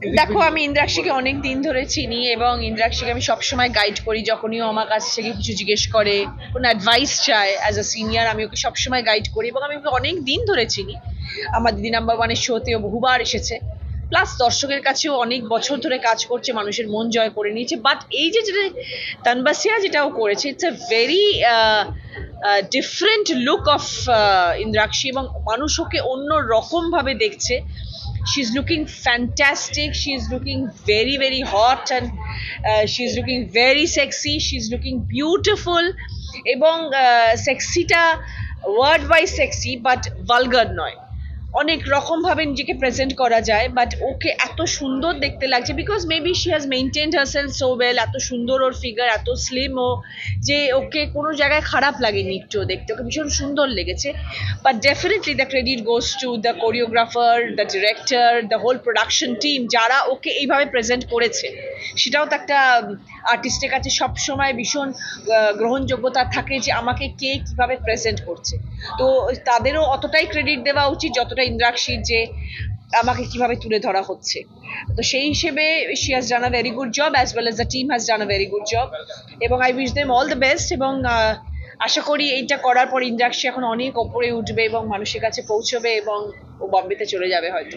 দেখো আমি ইন্দ্রাক্ষীকে অনেক দিন ধরে চিনি এবং ইন্দ্রাক্ষীকে আমি সবসময় গাইড করি যখনই ও আমার কাছ থেকে কিছু জিজ্ঞেস করে কোনো অ্যাডভাইস চায় অ্যাজ আ সিনিয়র আমি ওকে সবসময় গাইড করি এবং আমি ওকে অনেক দিন ধরে চিনি। আমার দিদি নাম্বার ওয়ানের শোতেও বহুবার এসেছে। প্লাস দর্শকের কাছেও অনেক বছর ধরে কাজ করছে মানুষের মন জয় করে নিয়েছে। বাট এই যে যেটা তানবাসিয়া যেটা ও করেছে it's a very different look of Indrakshi এবং মানুষ ওকে অন্য রকমভাবে দেখছে। she's looking fantastic she's looking very very hot and uh, she's looking very sexy she's looking beautiful এবং সেক্সিটা word by sexy but vulgar নয় অনেক রকম ভাবে নিজেকে প্রেজেন্ট করা যায় বাট ওকে এত সুন্দর দেখতে লাগছে because maybe she has maintained herself so well এত সুন্দর ওর ফিগার এত স্লিম ও, যে ওকে কোনো জায়গায় খারাপ লাগেনি একটু দেখতে, ওকে ভীষণ সুন্দর লেগেছে। But definitely the credit goes to the choreographer the director the whole production team যারা ওকে এইভাবে প্রেজেন্ট করেছে। সেটাও তো একটা আর্টিস্টের কাছে সবসময় ভীষণ গ্রহণযোগ্যতা থাকে যে আমাকে কে কীভাবে প্রেজেন্ট করছে। তো তাদেরও অতটাই ক্রেডিট দেওয়া উচিত যতটা ইন্দ্রাক্ষীর যে আমাকে কীভাবে তুলে ধরা হচ্ছে। তো সেই হিসেবে she has done a very good job as well as the team has done a very good job এবং I wish them all the best এবং আশা করি এইটা করার পর ইন্দ্রাক্ষী এখন অনেক ওপরে উঠবে এবং মানুষের কাছে পৌঁছবে এবং ও বম্বেতে চলে যাবে হয়তো।